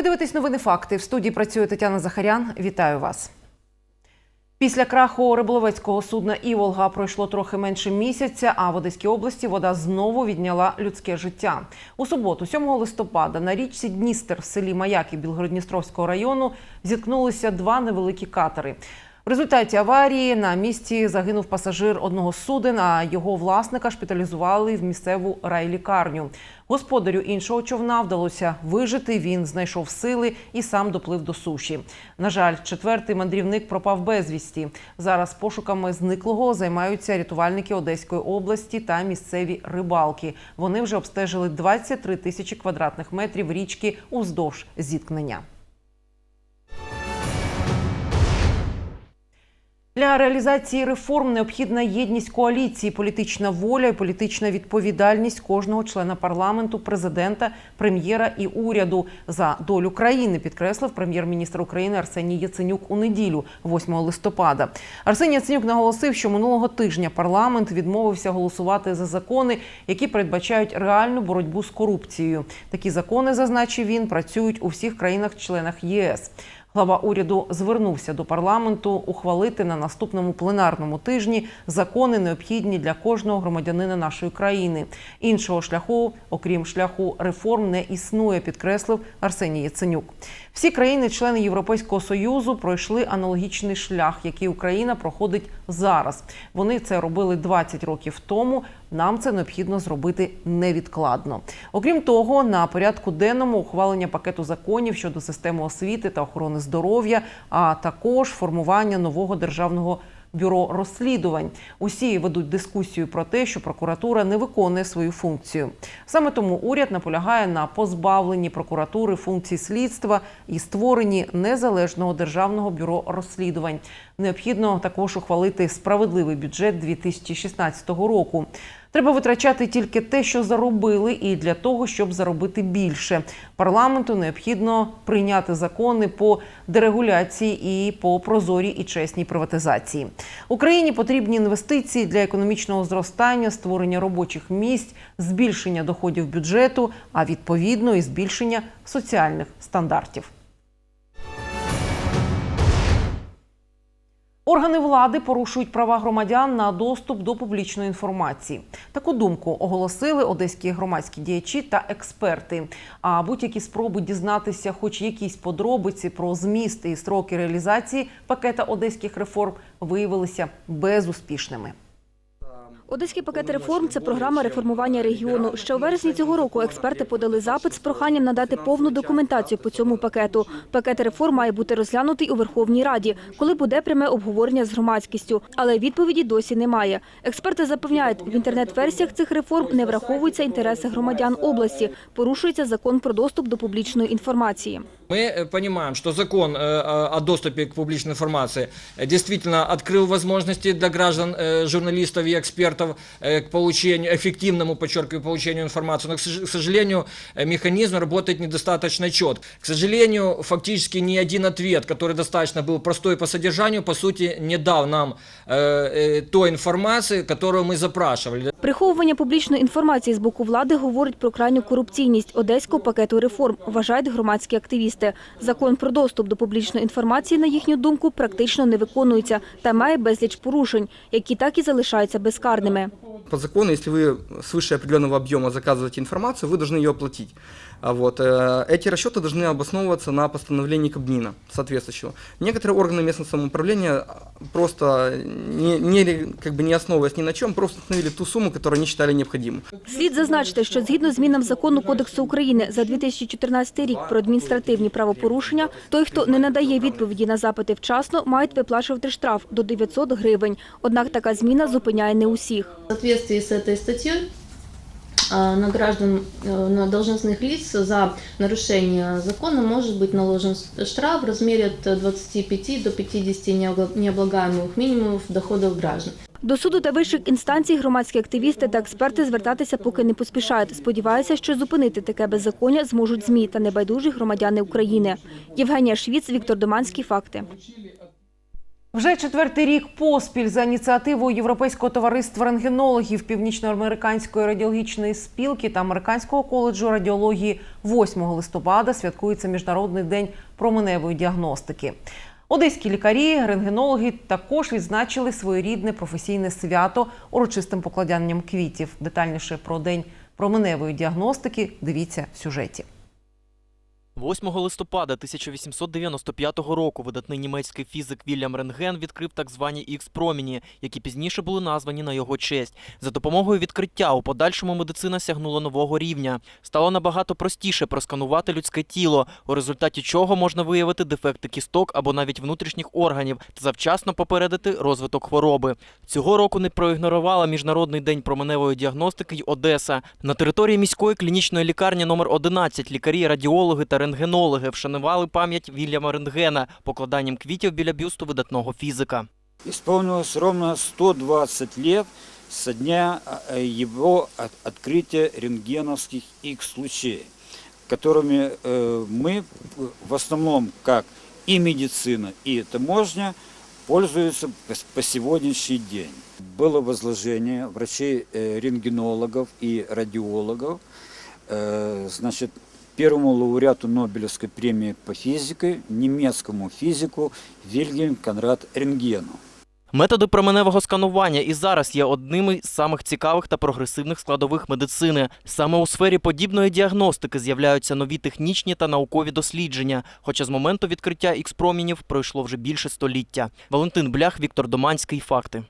Ви дивитесь новини факти. В студії працює Тетяна Захарян. Вітаю вас. Після краху риболовецького судна Іволга пройшло трохи менше місяця, а в Одеській області вода знову відняла людське життя. У суботу, 7 листопада, на річці Дністер в селі Маяки Білгородністровського району зіткнулися два невеликі катери. В результаті аварії на місці загинув пасажир одного з суден, а його власника шпиталізували в місцеву райлікарню. Господарю іншого човна вдалося вижити. Він знайшов сили і сам доплив до суші. На жаль, четвертий мандрівник пропав безвісті. Зараз пошуками зниклого займаються рятувальники Одеської області та місцеві рибалки. Вони вже обстежили 23 тисячі квадратних метрів річки уздовж зіткнення. Для реалізації реформ необхідна єдність коаліції, політична воля і політична відповідальність кожного члена парламенту, президента, прем'єра і уряду за долю країни, підкреслив прем'єр-міністр України Арсеній Яценюк у неділю, 8 листопада. Арсеній Яценюк наголосив, що минулого тижня парламент відмовився голосувати за закони, які передбачають реальну боротьбу з корупцією. Такі закони, зазначив він, працюють у всіх країнах-членах ЄС. Глава уряду звернувся до парламенту ухвалити на наступному пленарному тижні закони, необхідні для кожного громадянина нашої країни. Іншого шляху, окрім шляху реформ, не існує, підкреслив Арсеній Яценюк. Всі країни-члени Європейського союзу пройшли аналогічний шлях, який Україна проходить зараз. Вони це робили 20 років тому. Нам це необхідно зробити невідкладно. Окрім того, на порядку денному ухвалення пакету законів щодо системи освіти та охорони здоров'я, а також формування нового державного. Бюро розслідувань усі ведуть дискусію про те, що прокуратура не виконує свою функцію. Саме тому уряд наполягає на позбавленні прокуратури функцій слідства і створенні незалежного державного бюро розслідувань. Необхідно також ухвалити справедливий бюджет 2016 року. Треба витрачати тільки те, що заробили, і для того, щоб заробити більше. Парламенту необхідно прийняти закони по дерегуляції і по прозорій і чесній приватизації. Україні потрібні інвестиції для економічного зростання, створення робочих місць, збільшення доходів бюджету, а відповідно і збільшення соціальних стандартів. Органи влади порушують права громадян на доступ до публічної інформації. Таку думку оголосили одеські громадські діячі та експерти. А будь-які спроби дізнатися, хоч якісь подробиці про зміст і строки реалізації пакета одеських реформ виявилися безуспішними. Одеський пакет реформ це програма реформування регіону. Ще у вересні цього року експерти подали запит з проханням надати повну документацію по цьому пакету. Пакет реформ має бути розглянутий у Верховній Раді, коли буде пряме обговорення з громадськістю. Але відповіді досі немає. Експерти запевняють, в інтернет-версіях цих реформ не враховуються інтереси громадян області, порушується закон про доступ до публічної інформації. Мы э, понимаем, что закон э, о доступе к публичной информации э, действительно открыл возможности для граждан, э, журналистов и экспертов э, к получению, эффективному, подчеркиваю, получению информации. Но, к сож- к сожалению, э, механизм работает недостаточно четко. К сожалению, фактически ни один ответ, который достаточно был простой по содержанию, по сути, не дал нам э, э, той информации, которую мы запрашивали. Приховування публічної інформації з боку влади говорить про крайню корупційність одеського пакету реформ, вважають громадські активісти. Закон про доступ до публічної інформації, на їхню думку, практично не виконується та має безліч порушень, які так і залишаються безкарними. По закону, если вы свыше определенного объема заказываете информацию, вы должны ее оплатить. А Вот. э, Эти расчеты должны обосновываться на постановлении Кабмина соответствующего. Некоторые органы местного самоуправления просто, не, не, как бы не основываясь ни на чем, просто установили ту сумму, которую они считали необходимой. Слід зазначити, що згідно змінам закону Кодексу України за 2014 рік про адміністративні правопорушення, той, хто не надає відповіді на запити вчасно, мають виплачувати штраф до 900 гривень. Однак така зміна зупиняє не усіх. В соответствии с этой статьей а, на граждан, э, на должностных лиц за нарушение закона может быть наложен штраф в размере от 25 до 50 необла- необлагаемых минимумов доходов граждан. До суду та вищих інстанцій громадські активісти та експерти звертатися поки не поспішають. Сподіваються, що зупинити таке беззаконня зможуть ЗМІ та небайдужі громадяни України. Євгенія Швіц, Віктор Доманський. Факти. Вже четвертий рік поспіль за ініціативою Європейського товариства рентгенологів Північноамериканської радіологічної спілки та Американського коледжу радіології 8 листопада святкується Міжнародний день променевої діагностики. Одеські лікарі, рентгенологи також відзначили своєрідне професійне свято урочистим покладанням квітів. Детальніше про день променевої діагностики дивіться в сюжеті. 8 листопада 1895 року видатний німецький фізик Вільям Рентген відкрив так звані Ікс-проміні, які пізніше були названі на його честь. За допомогою відкриття у подальшому медицина сягнула нового рівня. Стало набагато простіше просканувати людське тіло, у результаті чого можна виявити дефекти кісток або навіть внутрішніх органів та завчасно попередити розвиток хвороби. Цього року не проігнорувала Міжнародний день променевої діагностики й Одеса. На території міської клінічної лікарні номер 11 лікарі, радіологи та рентгенологи вшанували пам'ять Вільяма Рентгена покладанням квітів біля бюсту видатного фізика. Исполнилось ровно 120 лет со дня э, его от- открытия рентгеновских X-лучей, которыми э, мы э, в основном, как и медицина, и таможня, пользуются по с- по сегодняшний день. Было возложение врачей-рентгенологов и радиологов, э, значит, первому лауреату Нобелевской премии по физике, немецкому физику Вильгельм Конрад Рентгену. Методи променевого сканування і зараз є одними з самих цікавих та прогресивних складових медицини. Саме у сфері подібної діагностики з'являються нові технічні та наукові дослідження. Хоча з моменту відкриття ікс-промінів пройшло вже більше століття. Валентин Блях, Віктор Доманський. Факти.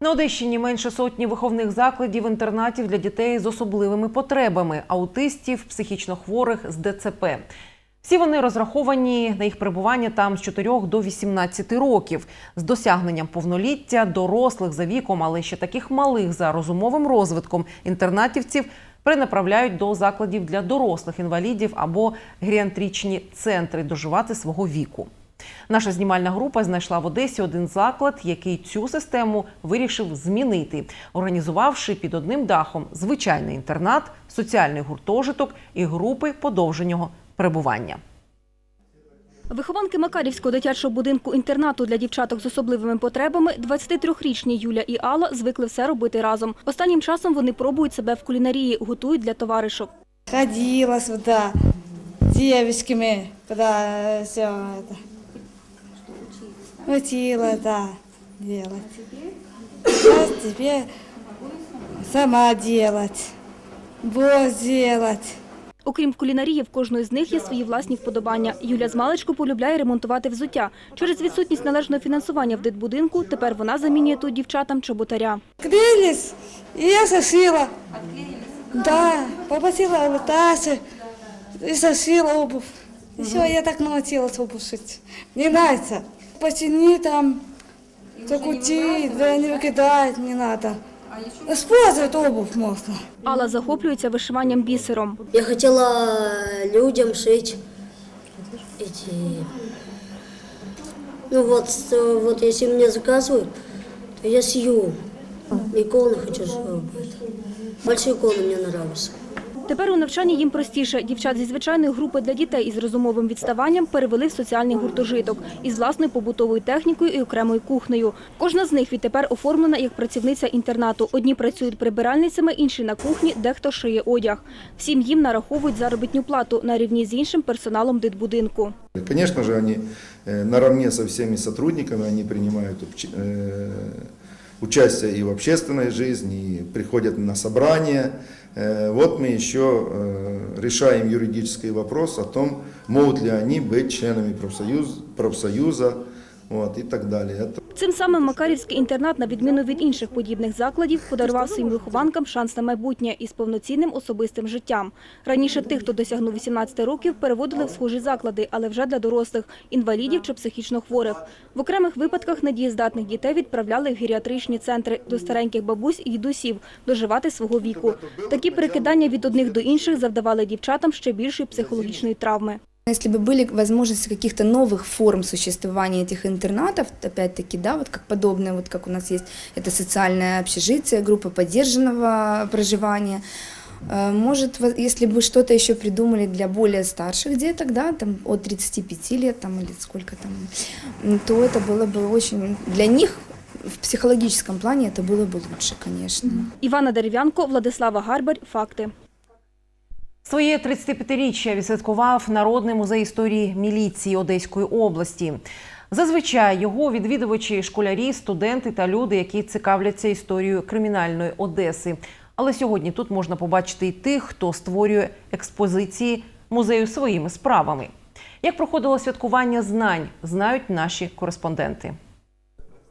На Одещині менше сотні виховних закладів інтернатів для дітей з особливими потребами, аутистів, психічно хворих з ДЦП. Всі вони розраховані на їх перебування там з 4 до 18 років, з досягненням повноліття, дорослих за віком, але ще таких малих за розумовим розвитком інтернатівців перенаправляють до закладів для дорослих інвалідів або геріатричні центри доживати свого віку. Наша знімальна група знайшла в Одесі один заклад, який цю систему вирішив змінити, організувавши під одним дахом звичайний інтернат, соціальний гуртожиток і групи подовженого перебування. Вихованки Макарівського дитячого будинку інтернату для дівчаток з особливими потребами 23-річні Юля і Алла звикли все робити разом. Останнім часом вони пробують себе в кулінарії, готують для товаришок. Ходила сюда девочками, когда все это. Учила, да, делать. Сейчас тебе сама делать, борщ делать. Окрім кулінарії, в кожної з них є свої власні вподобання. Юля з маличку полюбляє ремонтувати взуття. Через відсутність належного фінансування в дитбудинку тепер вона замінює тут дівчатам чоботаря. Клеились, и я сошила. Да, попросила у Таши и сошила обувь. Все, я так научилась обувь шить. Мне нравится Почини там, закути, да не выкидать не надо. Использовать обувь можно. Алла захоплюється вишиванням бісером. Я хотела людям шить эти... Ну вот, что- вот если мне заказывают, то я сью. Иконы хочу сделать. Большие иконы мне нравятся. Тепер у навчанні їм простіше. Дівчат зі звичайної групи для дітей із розумовим відставанням перевели в соціальний гуртожиток із власною побутовою технікою і окремою кухнею. Кожна з них відтепер оформлена як працівниця інтернату. Одні працюють прибиральницями, інші на кухні, дехто шиє одяг. Всім їм нараховують заробітну плату на рівні з іншим персоналом дитбудинку. Конечно же, они э, наравне со всеми сотрудниками, они принимают убч- э, участие и в общественной жизни, и приходят на собрания. Э, Вот мы еще э, решаем юридический вопрос о том, могут ли они быть членами профсоюз, профсоюза вот, и так. Это Цим самим Макарівський інтернат, на відміну від інших подібних закладів, подарував своїм вихованкам шанс на майбутнє із повноцінним особистим життям. Раніше тих, хто досягнув 18 років, переводили в схожі заклади, але вже для дорослих – інвалідів чи психічно хворих. В окремих випадках недієздатних дітей відправляли в геріатричні центри до стареньких бабусь і дідусів доживати свого віку. Такі перекидання від одних до інших завдавали дівчатам ще більшої психологічної травми. Если бы были возможности каких-то новых форм существования этих интернатов, опять-таки, да, вот как подобное, вот как у нас есть, это социальное общежитие, группа поддержанного проживания, Э, Может, во- если бы что-то еще придумали для более старших деток, да, там от 35 лет там, или сколько там, м, то это было бы очень... Для них в психологическом плане это было бы лучше, конечно. Івана Дерев'янко, Владислава Гарбар. Факти. Своє 35-річчя відсвяткував Народний музей історії міліції Одеської області. Зазвичай його відвідувачі школярі, студенти та люди, які цікавляться історією кримінальної Одеси. Але сьогодні тут можна побачити і тих, хто створює експозиції музею своїми справами. Як проходило святкування знань, знають наші кореспонденти.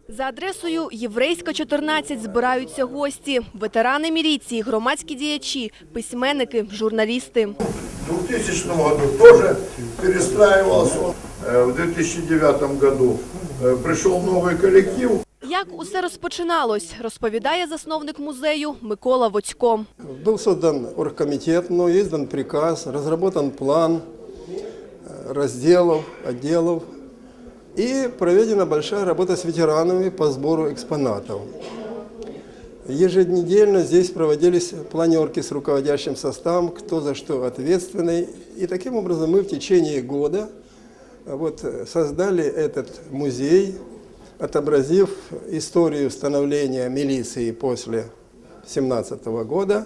За адресою Єврейська, 14 збираються гості, ветерани міліції, громадські діячі, письменники, журналісти. В 2000 году тоже перестраивался. Э, В 2009 году э, пришел новый коллектив. Як усе розпочиналось, розповідає засновник музею Микола Воцько. Был создан оргкомитет, но издан приказ, разработан план э, разделов, отделов И проведена большая работа с ветеранами по сбору экспонатов. Еженедельно здесь проводились планерки с руководящим составом, кто за что ответственный. И таким образом мы в течение года э, вот, создали этот музей, отобразив историю становления милиции после 17 года.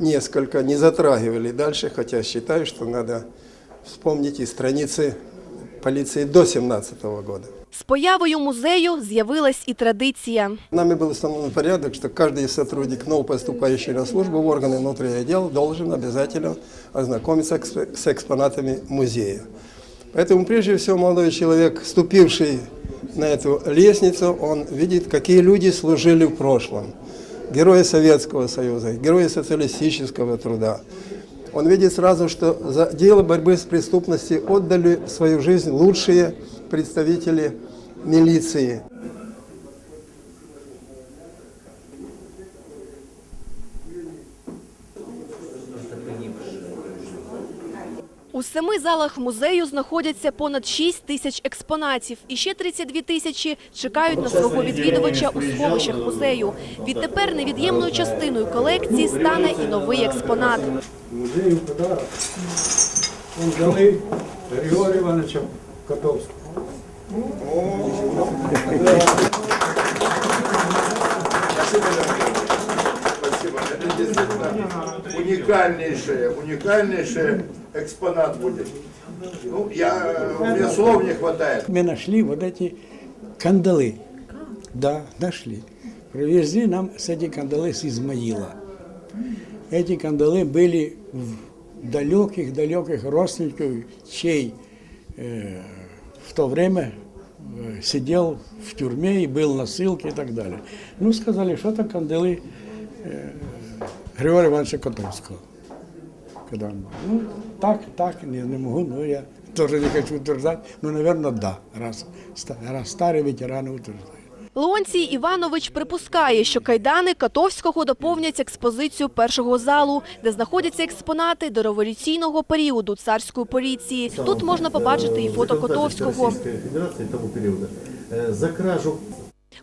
Несколько не затрагивали дальше, хотя считаю, что надо вспомнить и страницы полиции до 17 года. З появою музею з'явилась і традиція. Нами был установлен порядок, что каждый сотрудник, ново поступающий на службу в органы внутренних дел, должен обязательно ознакомиться эксп- с экспонатами музея. Поэтому прежде всего молодой человек, ступивший на эту лестницу, он видит, какие люди служили в прошлом. Герои Советского Союза, герои социалистического труда. Он видит сразу, что за дело борьбы с преступностью отдали свою жизнь лучшие представители милиции. У семи залах музею знаходяться понад 6 тисяч експонатів. І ще 32 тисячі чекають на свого відвідувача у сховищах музею. Відтепер невід'ємною частиною колекції стане і новий експонат. Музею подарок. Он дали Григорія Івановича Котовського. Спасибо. Это действительно уникальнейший, уникальнейший экспонат будет. Ну, я, у меня слов не хватает. Мы нашли вот эти кандалы. Да, нашли. Привезли нам с эти кандалы с Измаила. Эти кандалы были в далеких-далеких родственников, чей э, в то время э, сидел в тюрьме и был на ссылке и так далее. Ну, сказали, что это кандалы э, Григория Ивановича Котовского. Когда он был. Ну, так, так, не, не могу, но я тоже не хочу утверждать. Ну, наверное, да, раз, ста- раз старые ветераны утверждают. Леонцій Іванович припускає, що кайдани Котовського доповнять експозицію першого залу, де знаходяться експонати до революційного періоду царської поліції. Тут можна побачити і фото Котовського. За кражу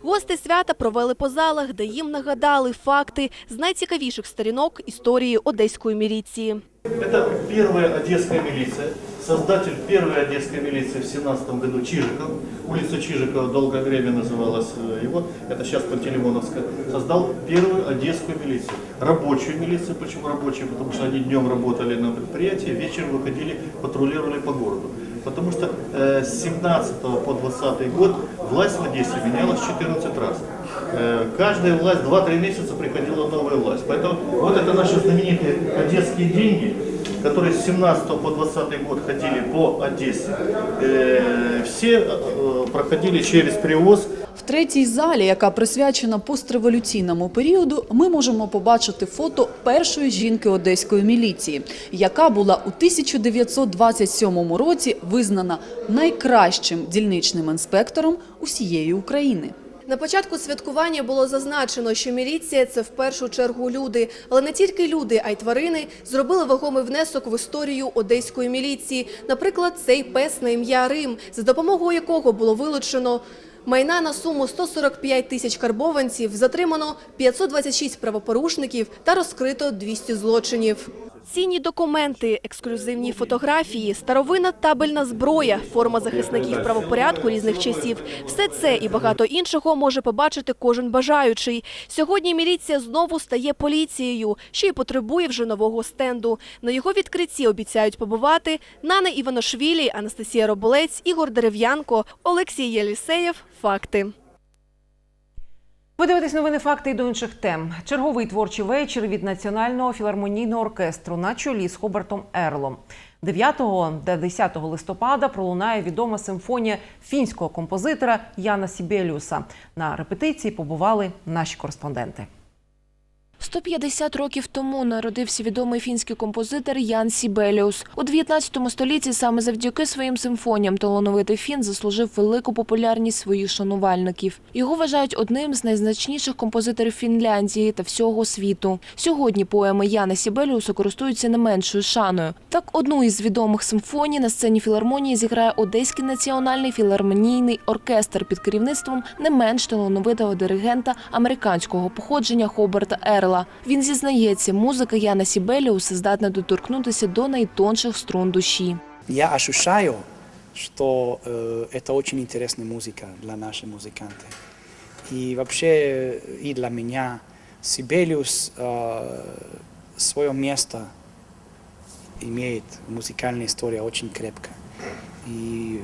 Гости свята провели по залах, де їм нагадали факти з найцікавіших сторінок історії одеської міліції. Это первая одесская милиция, создатель первой одесской милиции в 17 году Чижиков, улица Чижикова долгое время называлась э, его, это сейчас Пантелеймоновская, создал первую одесскую милицию. Рабочую милицию, почему рабочую? Потому что они днем работали на предприятии, вечером выходили, патрулировали по городу. Потому что э, с 17 по 20 год власть в Одессе менялась 14 раз. Э, каждая власть 2-3 месяца приходила новая власть. Поэтому вот это наши знаменитые одесские деньги, которые с 17 по 20 год ходили по Одессе. Э, все э, проходили через привоз В третій залі, яка присвячена постреволюційному періоду, ми можемо побачити фото першої жінки одеської міліції, яка була у 1927 році визнана найкращим дільничним інспектором усієї України. На початку святкування було зазначено, що міліція це в першу чергу люди, але не тільки люди, а й тварини зробили вагомий внесок в історію одеської міліції. Наприклад, цей пес на ім'я Рим, за допомогою якого було вилучено Майна на суму 145 тисяч карбованців, затримано 526 правопорушників та розкрито 200 злочинів. Цінні документи, ексклюзивні фотографії, старовинна табельна зброя, форма захисників правопорядку різних часів – все це і багато іншого може побачити кожен бажаючий. Сьогодні міліція знову стає поліцією, що й потребує вже нового стенду. На його відкритті обіцяють побувати Нана Іваношвілі, Анастасія Роболець, Ігор Дерев'янко, Олексій Єлісеєв. Факти. Ви новини факти і до інших тем. Черговий творчий вечір від Національного філармонійного оркестру на чолі з Хобартом Ерлом. 9 та 10 листопада пролунає відома симфонія фінського композитора Яна Сібеліуса. На репетиції побували наші кореспонденти. 150 років тому народився відомий фінський композитор Ян Сібеліус. У 19 столітті саме завдяки своїм симфоніям талановитий фін заслужив велику популярність своїх шанувальників. Його вважають одним з найзначніших композиторів Фінляндії та всього світу. Сьогодні поеми Яна Сібеліуса користуються не меншою шаною. Так, одну із відомих симфоній на сцені філармонії зіграє Одеський національний філармонійний оркестр під керівництвом не менш талановитого диригента американського походження Хобарта Ерла Він зізнається, музика Яна Сібеліуса здатна доторкнутися до найтонших струн душі. Я ощущаю, что э, это очень интересная музыка для наших музыкантов. И вообще э, и для меня Сибелиус э, свое место имеет в музыкальной истории очень крепко. И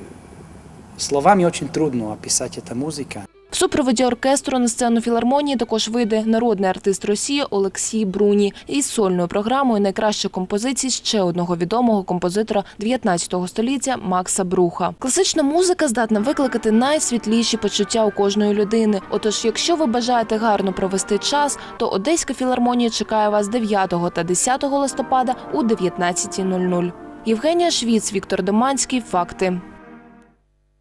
словами очень трудно описать эту музыку. В супроводі оркестру на сцену філармонії також вийде народний артист Росії Олексій Бруні із сольною програмою найкращих композицій ще одного відомого композитора 19 століття Макса Бруха. Класична музика здатна викликати найсвітліші почуття у кожної людини. Отож, якщо ви бажаєте гарно провести час, то Одеська філармонія чекає вас 9 та 10 листопада у 19.00. Євгенія Швіц, Віктор Доманський. Факти.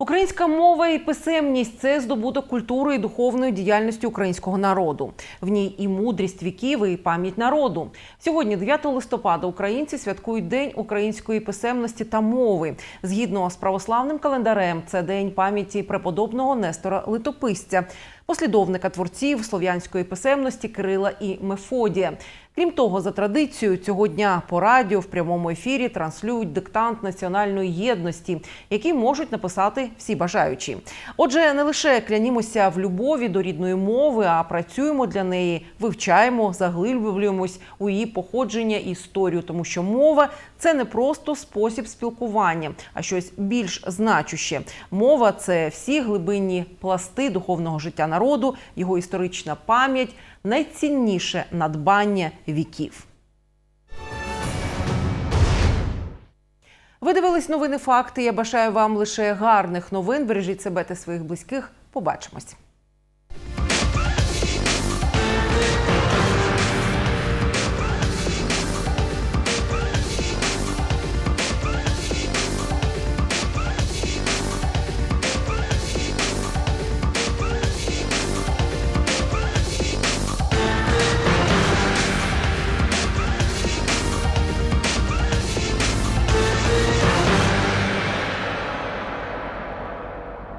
Українська мова і писемність це здобуток культури і духовної діяльності українського народу. В ній і мудрість віків, і пам'ять народу. Сьогодні, 9 листопада, українці святкують День української писемності та мови. Згідно з православним календарем, це день пам'яті преподобного Нестора Литописця, послідовника творців слов'янської писемності Кирила і Мефодія. Крім того, за традицією цього дня по радіо в прямому ефірі транслюють диктант національної єдності, який можуть написати всі бажаючі. Отже, не лише клянімося в любові до рідної мови, а працюємо для неї, вивчаємо, заглиблюємось у її походження і історію, тому що мова це не просто спосіб спілкування, а щось більш значуще. Мова це всі глибинні пласти духовного життя народу, його історична пам'ять, найцінніше надбання віків. Ви дивились новини факти. Я бажаю вам лише гарних новин. Бережіть себе та своїх близьких. Побачимось.